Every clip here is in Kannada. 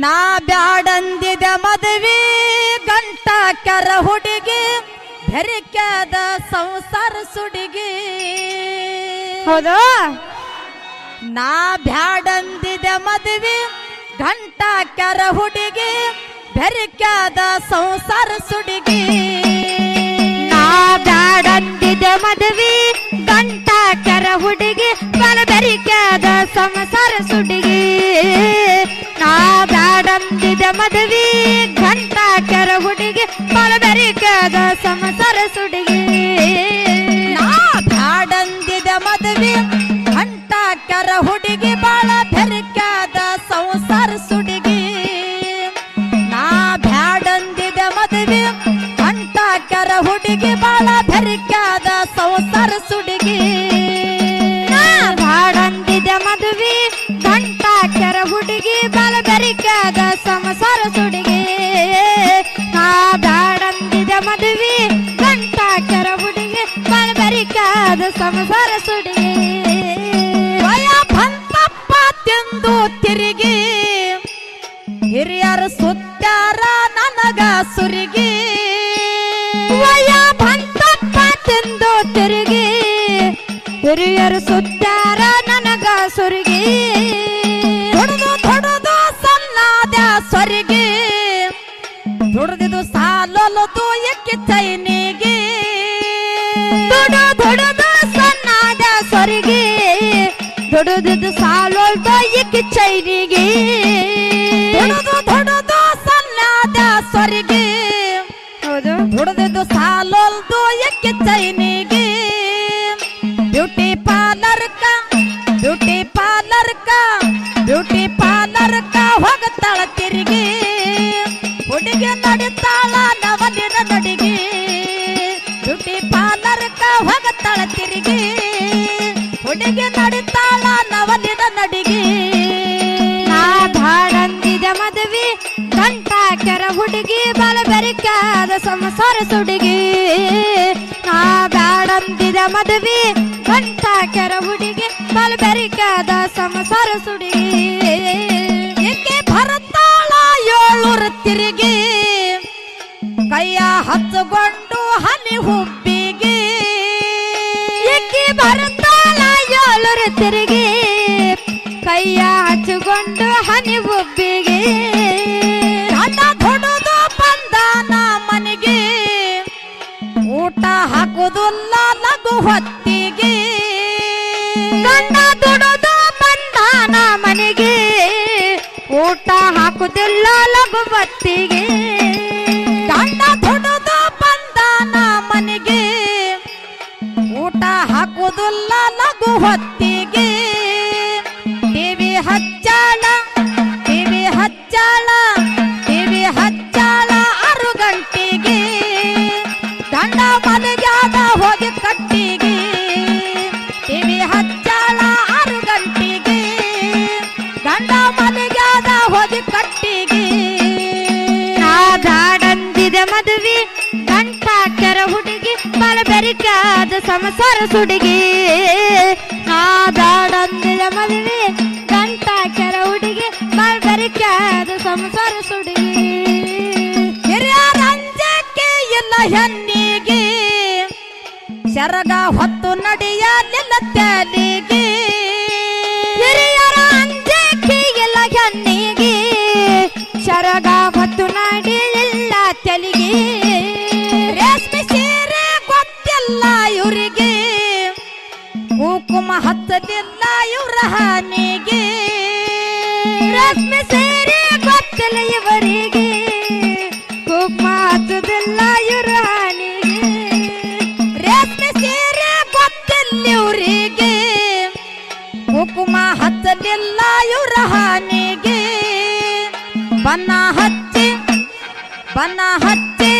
ನಾ ಬ್ಯಾಡಂದಿದ ಮದುವೆ ಗಂಟ ಕರ ಹುಡುಗಿ ಬೆರಿಕ್ಯಾದ ಸಂಸಾರ ಸುಡಿಗಿ. ಹೌದು? ನಾ ಬ್ಯಾಡಂದಿದ ಮದುವೆ ಗಂಟ ಕರ ಹುಡುಗಿ ಬೆರಿಕ್ಯಾದ ಸಂಸಾರ ಸುಡಿಗಿ. ನಾ ಬ್ಯಾಡಂದಿದ ಮದುವೆ ಗಂಟ ಕರ ಹುಡುಗಿ ಬಲಬೆರಿಕಾದ ಸಂಸಾರ ಸುಡಿಗಿ. ನಾ ಬ್ಯಾಡಂದಿದ ಮದುವೆ, ಘಂಟಾ ಕೆರ ಹುಡುಗಿ ಬಲಬೆರಿಕಾದ ಸಂಸಾರ ಸುಡಿಗೆ. ನಾ ಬ್ಯಾಡಂದಿದ ಮದುವೆ, ಘಂಟಾ ಕೆರ ಹುಡುಗಿ ಬಾಳ ಬೆರಿಕದ ಸಂಸಾರ ಸುಡಿಗೆ. ನಾ ಬ್ಯಾಡಂದಿದ ಮದುವೆ, ಘಂಟಾ ಕೆರ ಹುಡುಗಿ ಬಾಳ ಬೆರಿಕದ ಸಂಸಾರ ಸುಡಿಗೆ. ನಾ ಬ್ಯಾಡಂದಿದ ಮದುವೆ ಬಲಬೆರಿಕಾದ ಸಂಸಾರ ಸುಡಿಗೆ. ನಾ ಬ್ಯಾಡಂದಿದ ಮದುವೆ ಗಂಟ ಕೆರ ಹುಡುಗಿ ಬಲಬೆರಿಕಾದ ಸಂಸಾರ ಸುಡಿಗೆ. ಭಯ ಬಂತಪ್ಪ ತಿಂದು ತಿರುಗಿ ಹಿರಿಯರು ಸುತ್ತಾರ ನನಗ ಸುರಿಗಿ. ವಯ ಬಂತಪ್ಪ ತಿಂದು ತಿರುಗಿ ಹಿರಿಯರು ಸುತ್ತಾರ ನನಗ ಸುರುಗಿ. ದುಡುದು ಸಾಲೋಲ್ದ ಇಕ್ಕಿ ಚೈನಿಗೆ ದುಡ್ದು ದುಡ್ದು ಸಣ್ಣದ ಸೊರಿಗಿ ಹೌದು. ದುಡ್ದಿದ್ದು ಸಾಲೊಲ್ದು ಎಕ್ಕಿ ಚೈನಿಗೆ? ಬ್ಯೂಟಿ ಪಾರ್ಲರ್ ಕ ಬ್ಯೂಟಿ ಪಾರ್ಲರ್ ಕ ಬ್ಯೂಟಿ ಪಾರ್ಲರ್ ಕ ಹೋಗತ್ತಾಳ ತಿರುಗಿ. ಹುಡುಗಿ ನಡಿತಾಳ ನವಲಿನ ನಡಿಗೆ. ಬ್ಯೂಟಿ ಪಾರ್ಲರ್ ಕ ಹೋಗತ್ತಾಳ ತಿರುಗಿ. ಹುಡುಗಿ ನಡಿತಾಳ ಹುಡುಗಿ ಬಾಲ ಬೆರಿಕಾದ ಸಂಸಾರ ಸುಡುಗಿ. ನಾ ಬ್ಯಾಡಂದಿದ ಮದುವೆ ಬಂತ ಕೆರ ಹುಡುಗಿ ಬಾಲ ಬೆರಿಕಾದ ಸಂಸಾರ ಸುಡುಗಿ. ಏಕೆ ಭರತಾಳ ಏಳುರ ತಿರುಗಿ? ಕೈಯ ಹತ್ತುಕೊಂಡು ಹನಿ ಹುಬ್ಬಿಗೆ. ಏಕೆ ಭರತಾಳ ಏಳುರ ತಿರುಗಿ? ಕೈಯ ಹಚ್ಚಿಕೊಂಡು ಹನಿ ಉಬ್ಬಿಗೆ ಮನೆಗೆ ಊಟ ಹಾಕುದಿಲ್ಲ ಲಘು ಕೆರ ಹುಡುಗಿ ಬೆರಿಕಾದ ಸಂಸಾರ ಸುಡುಗಿ. ಬ್ಯಾಡಂದಿದ ಮದುವೆ, ಕಂಠಾಕ್ಷರ ಹುಡುಗಿ ಬೆರಿಕಾದ ಸಂಸಾರ ಸುಡುಗಿ. ಹಿರಿಯರ ಅಂಜಕ್ಕೆ ಇಲ್ಲ ಹೆಣ್ಣಿಗೆ ಶರಗ ಹೊತ್ತು ನಡೆಯಲಿಲ್ಲ ತೆಲಿಗೆ. ಕುಂಕುಮ ಹತ್ತಲಿಲ್ಲ ಇವ್ರ ಹಾನಿಗೆ ರಶ್ಮಿ ಸೇರಿ ಗೊತ್ತಿಲ್ಲ ಇವರಿಗೆ ಕುಗ್ಮ ಹಚ್ಚುದಿಲ್ಲ ಇವ್ರ ಹಾನಿಗೆ ರೇಷ್ಮೆ ಸೀರೆ ಗೊತ್ತಿಲ್ಲ ಇವ್ರಿಗೆ ಕುಂಕುಮ ಹತ್ತಲಿಲ್ಲ ಇವ್ರ ಹಾನಿಗೆ ಬನ್ನ ಹಚ್ಚಿ ಬನ್ನ ಹಚ್ಚಿ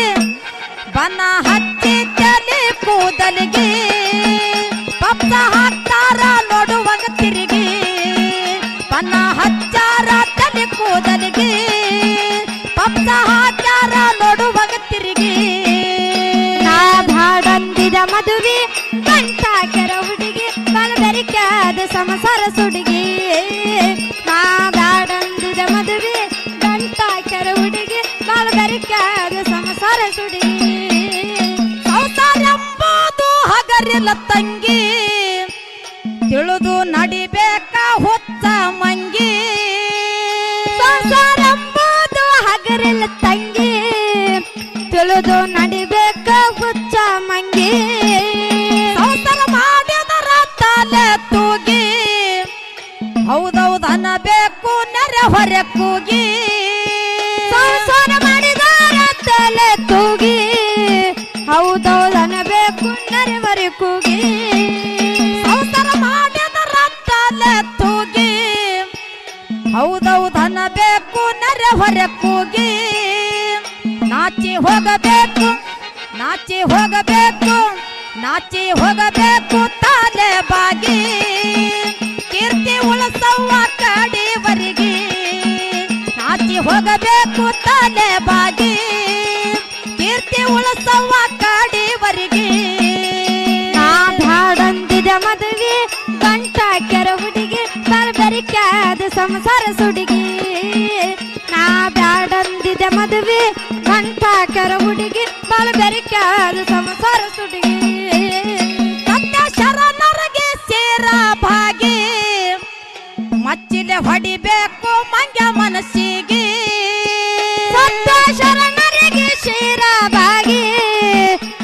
ಬನ್ನ ಹಚ್ಚಿ ತಲೆ ಕೂದಲಿಗೆ ಪಪ್ಪ ಹಾಕ್ತಾರ ಸಂಸಾರ ಸುಡುಗಿ ನಾ ಬ್ಯಾಡಂದಿದ ಮದುವೆ ಗಂಟ ಕೆರ ಹುಡುಗಿ ಬಾಳು ಬೆರಿಕಾದ ಸಂಸಾರ ಸುಡುಗಿ ಹಗರಿಲ್ಲ ತಂಗಿ, ತಿಳಿದು ನಡಿಬೇಕ ಹೊತ್ತ ಮಂಗಿ. ಸಂಸಾರ ಎಂಬುದು ಹಗರಿಲ್ಲ ತಂಗಿ, ತಿಳಿದು ನಡಿಬೇಕ ಹುಚ್ಚ ಮಂಗಿ. ಸಂಸಾರ ಮಾಡಿದರ ತಲೆ ಹೌದೌದು ಬೇಕು ನರ ಹೊರೆ ಕೂಗಿ. ಸಂಸಾರ ಮಾಡಿದಾರ ತಲೆ ತೂಗಿ. ಹೌದೌದು ಅನ್ನಬೇಕು ನರಿವರಿ ಕೂಗಿ. ಸಂಸಾರ ಮಾಡಿದಾರ ತಲೆ ತೂಗಿ. ಹೌದೌದು ಅನ್ನಬೇಕು ನೆರೆ ಹೊರೆ ಕೂಗಿ. ನಾಚಿ ಹೋಗಬೇಕು ನಾಚಿ ಹೋಗಬೇಕು ನಾಚಿ ಹೋಗಬೇಕು ತಾಲೆ ಬಾಗಿ. ಕೀರ್ತಿ ಉಳಿಸವ್ವ ಕಡಿವರಿಗೆ. ನಾಚಿ ಹೋಗಬೇಕು ತಾನೆ ಬಾಗಿ. ಕೀರ್ತಿ ಉಳಿಸವ್ವ ಕಡಿವರಿಗೆ. ನಾ ಬ್ಯಾಡಂದಿದ ಮದುವೆ, ಗಂಟ ಕೆರ ಹುಡುಗಿ ಬರ್ಬರಿಕ್ಯಾದ ಸಂಸಾರ ಸುಡುಗಿ. ನಾ ಮದುವೆ, ಗಂಟ ಕೆರ ಹುಡುಗಿ ಬರ್ಬರಿಕ್ಯಾದ ಸಂಸಾರ ಸುಡುಗಿ. ಹೊಡಿಬೇಕು ಮಂಗ್ಯ ಮನಸ್ಸಿಗೆ. ಸತ್ತ ಶರಣರಿಗೆ ಶಿರಬಾಗಿ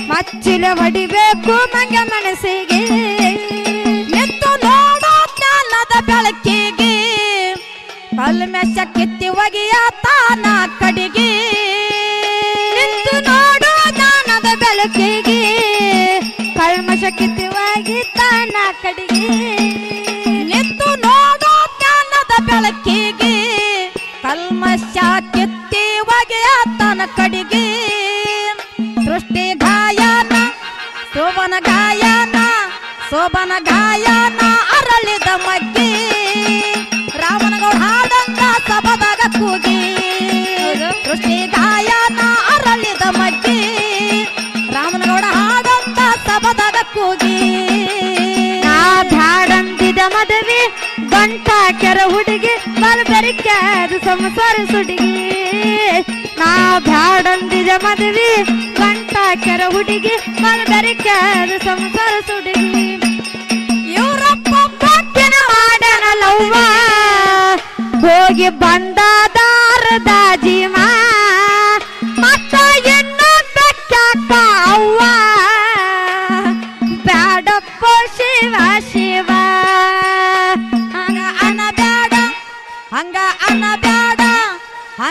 ಮಚ್ಚಿಲ ಹೊಡಿಬೇಕು ಮಂಗ ಮನಸ್ಸಿಗೆ. ಎತ್ತು ನೋಡೋ ಜ್ಞಾನದ ಬೆಳಕಿಗೆ. ಕಲ್ಮೆಶ ಕಿತ್ತಿ ಒಗೆಯ ತಾನ ಕಡಿಗೆ. ಎತ್ತು ನೋಡು ಜ್ಞಾನದ ಬೆಳಕಿಗೆ. ಕಲ್ಮಶ ಕಿತ್ತವಾಗಿ ತಾನ ಕಡಿಗೆ. ಬೆಳಕಿಗೆ ಕಲ್ಮಶ ಕಿತ್ತಿ ಒಗೆಯ ತಾನ ಕಡಿಗೆ. ಸೃಷ್ಟಿ ಗಾಯನ ಶೋಭನ ಗಾಯನ ಶೋಭನ ಗಾಯನ ಅರಳಿದ ಮಗ್ಗಿ ರಾಮನಗೌಡ ಹಾಡಂಗ ಸಭದಾಗ ಕೂಗಿ. ಸೃಷ್ಟಿ ಗಾಯನ ಅರಳಿದ ಮಗ್ಗಿ ರಾಮನಗೌಡ ಹಾಡಂಗ ಸಭದಾಗ ಕೂಗಿ. ಆ ಬ್ಯಾಡಂದಿದ ಮದುವೆ ಗಂಟ ಕೆರ ಹುಡುಗಿ ಬಲ್ಬರಿಕ್ಯಾದ ಸಂಸಾರ ಸುಡಿಗೆ? ನಾ ಬ್ಯಾಡಂದಿದ ಮದುವೆ ಗಂಟ ಕೆರ ಹುಡುಗಿ ಬಲ್ಬರಿಕ್ಯಾದ ಸಂಸಾರ ಸುಡಿಗೆ? ಇವರಪ್ಪ ಮಾಡ್ಯಾನ ಲವ್ವ? ಹೋಗಿ ಬಂದದಾರದ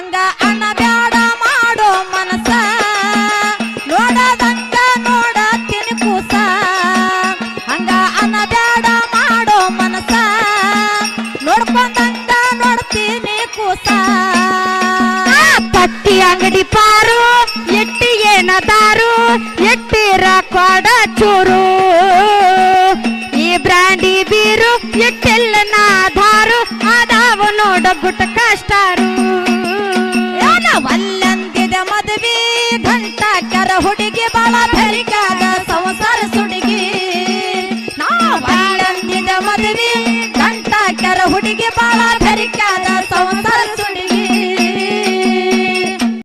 ಹಂಗ ಅನಬ್ಯಾಡ ಮಾಡೋ ಮನಸ ನೋಡದಂಗ ನೋಡತೀನಿ ಕೂಸ ಹಂಗ ಅನಬ್ಯಾಡ ಮಾಡೋ ಮನಸ ನೋಡ್ಕೊಂಡಂಗ ನೋಡ್ತೀನಿ ಕೂಸ. ಪಟ್ಟಿ ಅಂಗಡಿ ಪಾರು, ಎಟ್ಟಿ ಏನದಾರು ಎಟ್ಟಿರ ಕೊಡ ಚೂರು. ಈ ಬ್ರಾಂಡಿ ಬೀರು, ಎಟ್ಟೆಲ್ಲ ನಾಧಾರು ಅದಾವ ನೋಡ ಗುಟ್ಟ ಕಷ್ಟಾರು. ಹುಡುಗಿ ಬಾಳ ಬೆರಿಕಾದ ಸಂಸಾರ ಸುಡುಗಿ. ನಾ ಬಾಳಂತಿದ ಮದುವೆ ಕಂಟಾಕರ ಕರ ಹುಡುಗಿ ಬಾಳ ಬೆರಿಕಾದ ಸಂಸಾರ